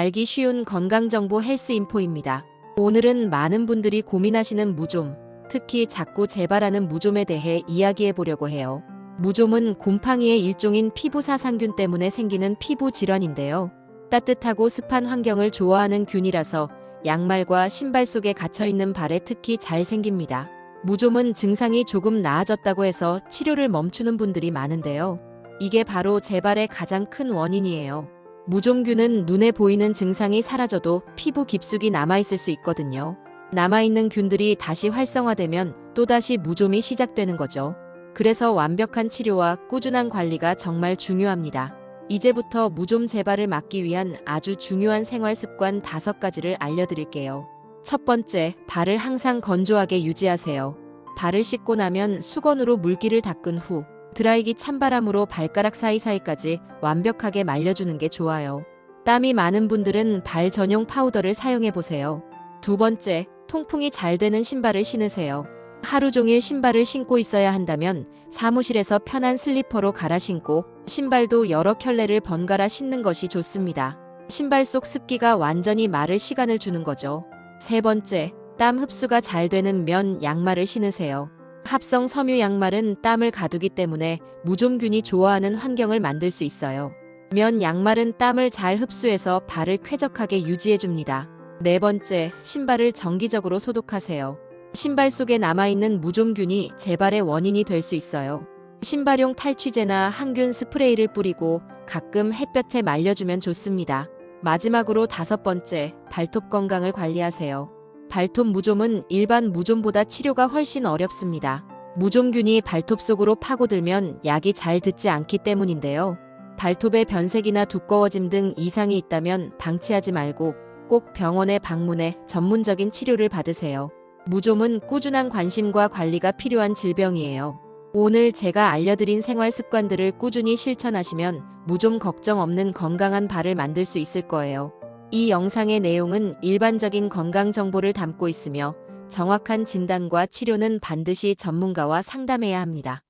알기 쉬운 건강정보 헬스인포입니다. 오늘은 많은 분들이 고민하시는 무좀, 특히 자꾸 재발하는 무좀에 대해 이야기해 보려고 해요. 무좀은 곰팡이의 일종인 피부사상균 때문에 생기는 피부 질환인데요. 따뜻하고 습한 환경을 좋아하는 균이라서 양말과 신발 속에 갇혀 있는 발에 특히 잘 생깁니다. 무좀은 증상이 조금 나아졌다고 해서 치료를 멈추는 분들이 많은데요. 이게 바로 재발의 가장 큰 원인이에요. 무좀균은 눈에 보이는 증상이 사라져도 피부 깊숙이 남아있을 수 있거든요. 남아있는 균들이 다시 활성화되면 또다시 무좀이 시작되는 거죠. 그래서 완벽한 치료와 꾸준한 관리가 정말 중요합니다. 이제부터 무좀 재발을 막기 위한 아주 중요한 생활 습관 다섯 가지를 알려드릴게요. 첫 번째, 발을 항상 건조하게 유지하세요. 발을 씻고 나면 수건으로 물기를 닦은 후 드라이기 찬바람으로 발가락 사이사이까지 완벽하게 말려주는 게 좋아요. 땀이 많은 분들은 발 전용 파우더를 사용해 보세요. 두 번째, 통풍이 잘 되는 신발을 신으세요. 하루 종일 신발을 신고 있어야 한다면 사무실에서 편한 슬리퍼로 갈아 신고 신발도 여러 켤레를 번갈아 신는 것이 좋습니다. 신발 속 습기가 완전히 마를 시간을 주는 거죠. 세 번째, 땀 흡수가 잘 되는 면 양말을 신으세요. 합성 섬유 양말은 땀을 가두기 때문에 무좀균이 좋아하는 환경을 만들 수 있어요. 면 양말은 땀을 잘 흡수해서 발을 쾌적하게 유지해 줍니다. 네 번째, 신발을 정기적으로 소독하세요. 신발 속에 남아있는 무좀균이 재발의 원인이 될 수 있어요. 신발용 탈취제나 항균 스프레이를 뿌리고 가끔 햇볕에 말려주면 좋습니다. 마지막으로 다섯 번째, 발톱 건강을 관리하세요. 발톱 무좀은 일반 무좀보다 치료가 훨씬 어렵습니다. 무좀균이 발톱 속으로 파고들면 약이 잘 듣지 않기 때문인데요. 발톱의 변색이나 두꺼워짐 등 이상이 있다면 방치하지 말고 꼭 병원에 방문해 전문적인 치료를 받으세요. 무좀은 꾸준한 관심과 관리가 필요한 질병이에요. 오늘 제가 알려드린 생활 습관들을 꾸준히 실천하시면 무좀 걱정 없는 건강한 발을 만들 수 있을 거예요. 이 영상의 내용은 일반적인 건강 정보를 담고 있으며 정확한 진단과 치료는 반드시 전문가와 상담해야 합니다.